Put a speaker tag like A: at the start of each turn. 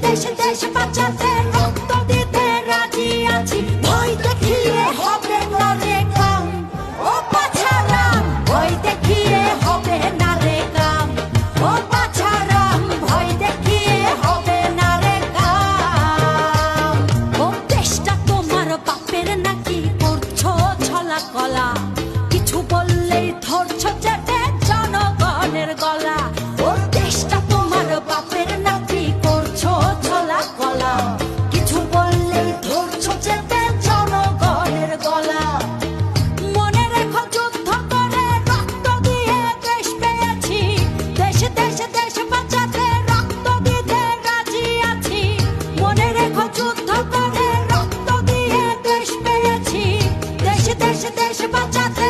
A: Deixa, deixa, deixa, bate a perna. Deixa, deixa, deixa, bachata.